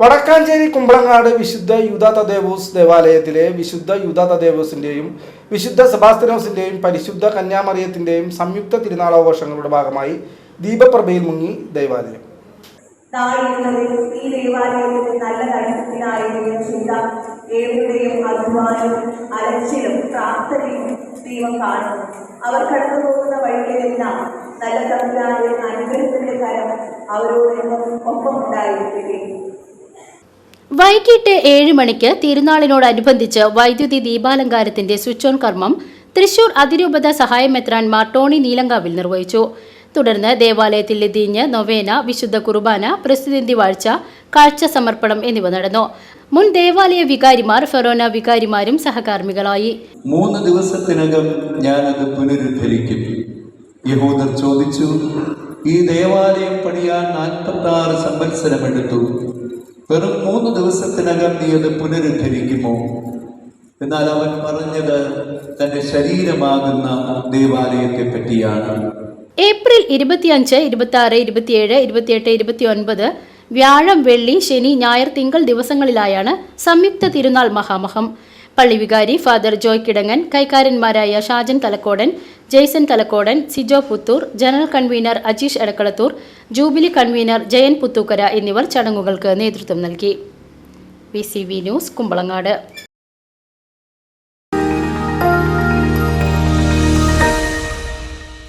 വടക്കാഞ്ചേരി കുമ്പളങ്ങാട് വിശുദ്ധ യൂത ദേവാലയത്തിലെ വിശുദ്ധ യൂത വിശുദ്ധ സെബാസ്തനോസിന്റെയും പരിശുദ്ധ കന്യാമറിയത്തിന്റെയും സംയുക്ത തിരുനാളാഘോഷങ്ങളുടെ ഭാഗമായി ദീപപ്രഭയിൽ മുങ്ങി ദേവാലയം. ഈ ദേവാലയത്തിന്റെ നല്ല നടത്തിപ്പിനായിരുന്നു ചിന്ത ഏവരുടെയും അധ്വാനവും അലച്ചിലും പ്രാർത്ഥനയും ദൈവം കാണുന്നു അവർ കടന്നു പോകുന്ന വഴികളിലെല്ലാം നല്ല തമ്മിലായ അനുഗ്രഹത്തിന്റെ കരം അവരോടെന്നും ഒപ്പം ഉണ്ടായിരിക്കട്ടെ വൈകിട്ട് ഏഴ് മണിക്ക് തിരുനാളിനോടനുബന്ധിച്ച് വൈദ്യുതി ദീപാലങ്കാരത്തിന്റെ സ്വിച്ച് ഓൺ കർമ്മം തൃശൂർ അതിരൂപത സഹായമെത്രാൻ മാർ ടോണി നീലങ്കാവിൽ നിർവഹിച്ചു. തുടർന്ന് ദേവാലയത്തിൽ എത്തിഞ്ഞ് നൊവേന വിശുദ്ധ കുർബാന പ്രസിദ്ധി വാഴ്ച കാഴ്ച സമർപ്പണം എന്നിവ നടന്നു. മുൻ ദേവാലയ വികാരിമാർ ഫെറോന വികാരിമാരും സഹകാർമികളായി മൂന്ന് ദിവസത്തിനകം ഞാനത് പുനരുദ്ധരിക്കും യഹൂദർ ചോദിച്ചു ഈ ദേവാലയം പണിയാൻ നാൽപ്പത്തി ആറ് സംവത്സരമെടുത്തു. വെറും മൂന്ന് ദിവസത്തിനകം നീ അത് പുനരുദ്ധരിക്കുമോ? എന്നാൽ അവൻ പറഞ്ഞത് തന്റെ ശരീരമാകുന്ന ദേവാലയത്തെ പറ്റിയാണ് ഏപ്രിൽ ഇരുപത്തിയഞ്ച് ഇരുപത്തി ആറ് ഇരുപത്തിയേഴ് ഇരുപത്തിയെട്ട് ഇരുപത്തിയൊൻപത് വ്യാഴം വെള്ളി ശനി ഞായർ തിങ്കൾ ദിവസങ്ങളിലായാണ് സംയുക്ത തിരുനാൾ മഹാമഹം. പള്ളിവികാരി father Joy Kidangan കൈക്കാരന്മാരായ Shajan Thalakodan Jaison Thalakodan Sijo Puthur general convener Ajeesh Edakkalathur jubilee convener Jayan Puthukkara എന്നിവർ ചടങ്ങുകൾക്ക് നേതൃത്വം നൽകി. V news Kumbalangad.